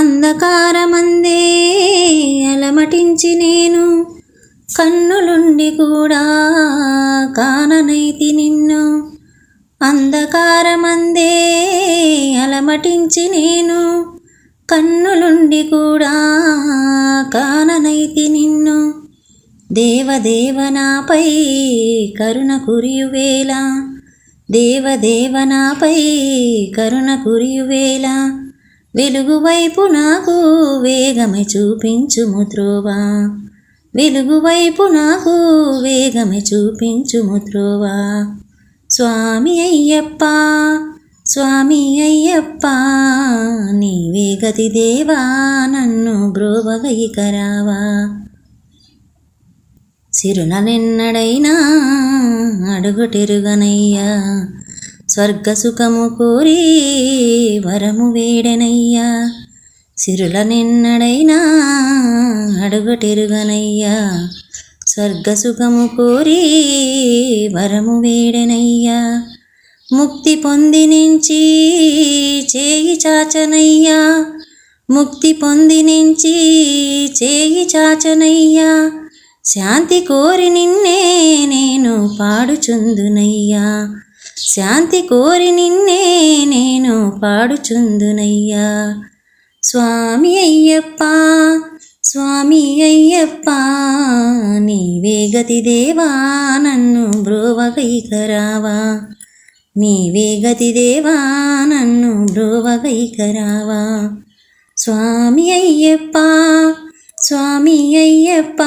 అంధకారమందే అలమటించి నేను. కన్నులుండి కూడా కాననైతి నిన్ను. అంధకారమందే అలమటించి నేను. కన్నులుండి కూడా కాననైతి నిన్ను. దేవదేవనాపై కరుణ కురియువేళ దేవదేవనాపై కరుణ కురియువేలా వెలుగువైపు నాకు వేగమే చూపించుము త్రోవా. వెలుగువైపు నాకు వేగమే చూపించుము త్రోవా. స్వామి అయ్యప్ప స్వామి అయ్యప్ప నీవే గతి దేవా నన్ను బ్రోవగైకరావా. సిరుననెన్నడైనా అడుగుటెరుగనయ్యా స్వర్గసుఖము కోరి వరము వేడెనయ్యా. సిరులనెన్నడైనా అడుగుటెరుగనయ్యా. స్వర్గసుఖము కోరి వరము వేడెనయ్యా. ముక్తి పొంది నుంచి చేయి చాచనయ్యా. ముక్తి పొంది నుంచి చేయి చాచనయ్యా. శాంతి కోరి నిన్నే నేను పాడుచుందునయ్యా. శాంతి కోరి నిన్నే నేను పాడుచుందునయ్యా. స్వామి అయ్యప్ప స్వామి అయ్యప్ప నీవే గతి దేవా నన్ను బ్రోవగైకరావా. నీవే గతి దేవా నన్ను బ్రోవగైకరావా. స్వామి అయ్యప్ప స్వామి అయ్యప్ప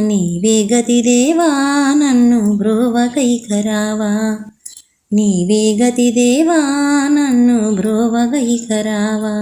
నీవే గతి దేవా నన్ను బ్రోవగైకరావా నీవే గతి దేవా నన్ను బ్రోవగైకరావా